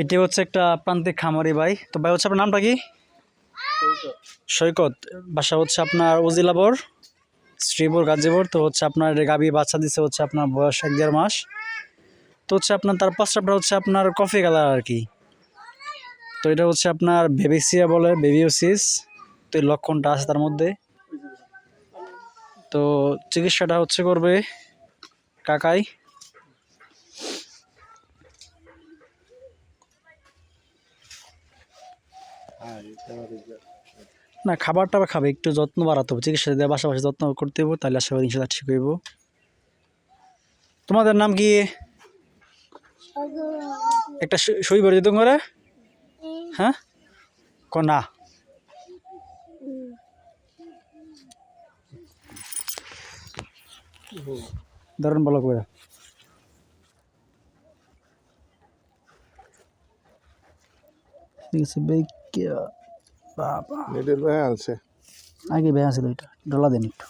এটি হচ্ছে একটা প্রান্তিক খামারি ভাই। তো ভাই, হচ্ছে আপনার নামটা কি? সৈকত। বাসা হচ্ছে আপনার উজিলাবর, শ্রীপুর, গাজীপুর। তো হচ্ছে আপনার গাবি বাচ্চা দিচ্ছে হচ্ছে আপনার বয়স এক দেড় মাস। তো হচ্ছে আপনার তার পাঁচটা হচ্ছে আপনার কফি কালার আর কি। তো এটা হচ্ছে আপনার বেবিসিয়া বলে বেবিওসিস তো এই লক্ষণটা আছে তার মধ্যে। তো চিকিৎসাটা হচ্ছে করবে কাকাই। না খাবার টাবার খাবে, একটু যত্ন বাড়াতে হবে। চিকিৎসা দিয়ে পাশাপাশি যত্ন করতে হবে, তাহলে আশা করি ইনশাল্লাহ ঠিক হইব। তোমাদের নাম কি? একটা সই করে দিত করে হ্যাঁ? ক না ভালো করে ঠিক আছে বেকিয়া বাবা। এদের ভাই আছে আগে বেয়া ছিল এটা ডলা দেন একটু।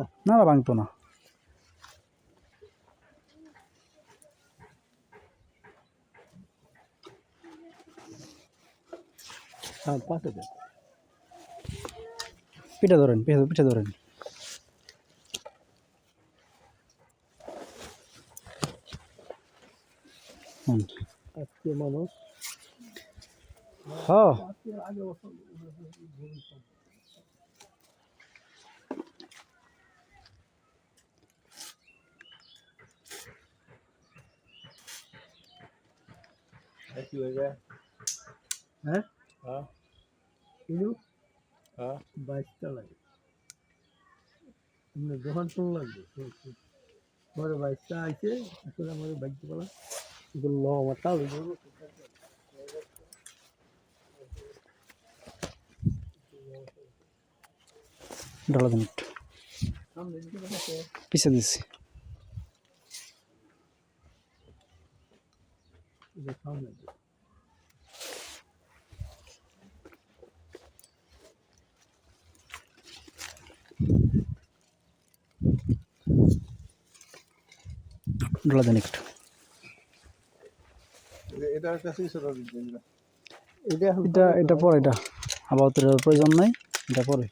না? না ভাঙতো না। হ্যাঁ পাশে ধরেন পিঠে পিঠে ধরেন। হুম। আজকে মানুষ। হ্যাঁ। কি হয়ে যায়। হ্যাঁ? হ্যাঁ। হ্যাঁ। বাইশটা লাগে। দোকান কোন লাগবে। পরে বাইশটা আছে আসলে আমাদের বাইক বলা ল আমার তাও ডলা পিছে দিচ্ছি ডলা একটু। দিচ্ছেন এটা। এটা পরে এটা। আবার প্রয়োজন নাই এটা পরে।